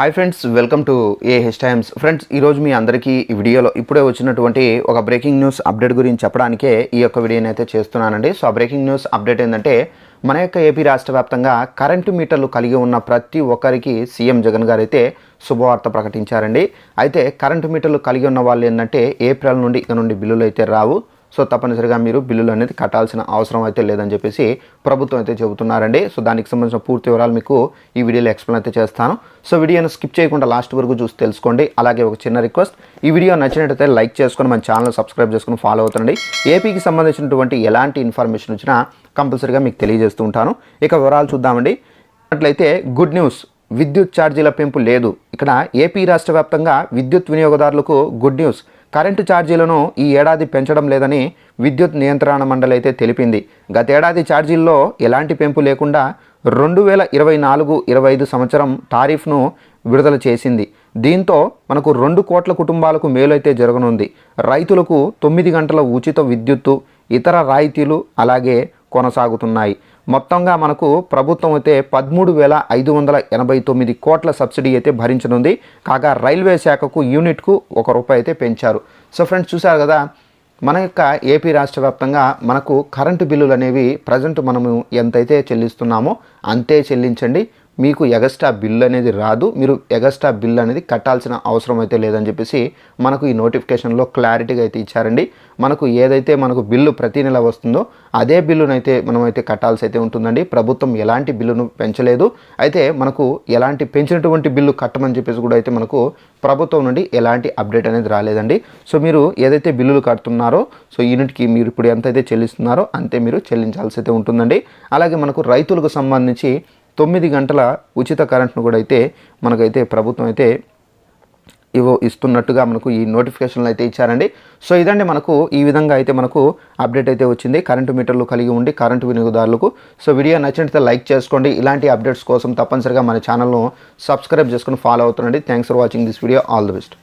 Hi friends welcome to A H times. Friends ఈరోజు మీ అందరికీ ఈ వీడియోలో ఇప్పుడే వచ్చినటువంటి ఒక బ్రేకింగ్ న్యూస్ అప్డేట్ గురించి చెప్పడానికే ఈ యొక్క వీడియోని అయితే చేస్తున్నానండి. సో ఆ బ్రేకింగ్ న్యూస్ అప్డేట్ ఏంటంటే మన యొక్క ఏపీ రాష్ట్ర వ్యాప్తంగా కరెంటు మీటర్లు కలిగి ఉన్న ప్రతి ఒక్కరికి సీఎం జగన్ గారు అయితే శుభవార్త ప్రకటించారండి. అయితే కరెంటు మీటర్లు కలిగి ఉన్న వాళ్ళు ఏంటంటే ఏప్రిల్ నుండి ఇక నుండి బిల్లులు అయితే రావు. సో తప్పనిసరిగా మీరు బిల్లులు అనేది కట్టాల్సిన అవసరం అయితే లేదని చెప్పేసి ప్రభుత్వం అయితే చెబుతున్నారండి. సో దానికి సంబంధించిన పూర్తి వివరాలు మీకు ఈ వీడియోలో ఎక్స్ప్లెయిన్ అయితే చేస్తాను. సో వీడియోను స్కిప్ చేయకుండా లాస్ట్ వరకు చూసి తెలుసుకోండి. అలాగే ఒక చిన్న రిక్వెస్ట్ ఈ వీడియో నచ్చినట్టయితే లైక్ చేసుకొని మన ఛానల్ సబ్స్క్రైబ్ చేసుకొని ఫాలో అవుతుండండి. ఏపీకి సంబంధించినటువంటి ఎలాంటి ఇన్ఫర్మేషన్ వచ్చినా కంపల్సరీగా మీకు తెలియజేస్తూ ఉంటాను. ఇక వివరాలు చూద్దామండి. అట్లయితే గుడ్ న్యూస్ విద్యుత్ ఛార్జీల పెంపు లేదు. ఇక్కడ ఏపీ రాష్ట్ర వ్యాప్తంగా విద్యుత్ వినియోగదారులకు గుడ్ న్యూస్. కరెంటు ఛార్జీలను ఈ ఏడాది పెంచడం లేదని విద్యుత్ నియంత్రణ మండలి అయితే తెలిపింది గతేడాది ఛార్జీల్లో ఎలాంటి పెంపు లేకుండా రెండు వేల ఇరవై నాలుగు ఇరవై ఐదు సంవత్సరం టారిఫ్ను విడుదల చేసింది. దీంతో మనకు రెండు కోట్ల కుటుంబాలకు మేలైతే జరగనుంది. రైతులకు తొమ్మిది గంటల ఉచిత విద్యుత్తు ఇతర రాయితీలు అలాగే కొనసాగుతున్నాయి. మొత్తంగా మనకు ప్రభుత్వం అయితే పదమూడు వేల ఐదు వందల ఎనభై తొమ్మిది కోట్ల సబ్సిడీ అయితే భరించనుంది. కాగా రైల్వే శాఖకు యూనిట్కు ఒక రూపాయి అయితే పెంచారు. సో ఫ్రెండ్స్ చూసారు కదా మన యొక్క ఏపీ రాష్ట్ర వ్యాప్తంగా మనకు కరెంటు బిల్లులు అనేవి ప్రజెంట్ మనము ఎంతైతే చెల్లిస్తున్నామో అంతే చెల్లించండి. మీకు ఎగస్ట్రా బిల్ అనేది రాదు మీరు ఎగస్ట్రా బిల్ అనేది కట్టాల్సిన అవసరం అయితే లేదని చెప్పేసి మనకు ఈ నోటిఫికేషన్లో క్లారిటీగా అయితే ఇచ్చారండి. మనకు ఏదైతే మనకు బిల్లు ప్రతి నెల వస్తుందో అదే బిల్లునైతే మనమైతే కట్టాల్సి అయితే ఉంటుందండి. ప్రభుత్వం ఎలాంటి బిల్లును పెంచలేదు. అయితే మనకు ఎలాంటి పెంచినటువంటి బిల్లు కట్టమని చెప్పేసి కూడా అయితే మనకు ప్రభుత్వం నుండి ఎలాంటి అప్డేట్ అనేది రాలేదండి. సో మీరు ఏదైతే బిల్లులు కడుతున్నారో సో యూనిట్కి మీరు ఇప్పుడు ఎంతైతే చెల్లిస్తున్నారో అంతే మీరు చెల్లించాల్సి అయితే ఉంటుందండి. అలాగే మనకు రైతులకు సంబంధించి తొమ్మిది గంటల ఉచిత కరెంట్ను కూడా అయితే మనకైతే ప్రభుత్వం అయితే ఇవో ఇస్తున్నట్టుగా మనకు ఈ నోటిఫికేషన్లు అయితే ఇచ్చారండి. సో ఇదండి మనకు ఈ విధంగా అయితే మనకు అప్డేట్ అయితే వచ్చింది. కరెంటు మీటర్లు కలిగి ఉండి కరెంటు వినియోగదారులకు. సో వీడియో నచ్చినట్లయితే లైక్ చేసుకోండి. ఇలాంటి అప్డేట్స్ కోసం తప్పనిసరిగా మన ఛానల్ను సబ్స్క్రైబ్ చేసుకుని follow అవుతుండండి. Thanks for watching this video all the best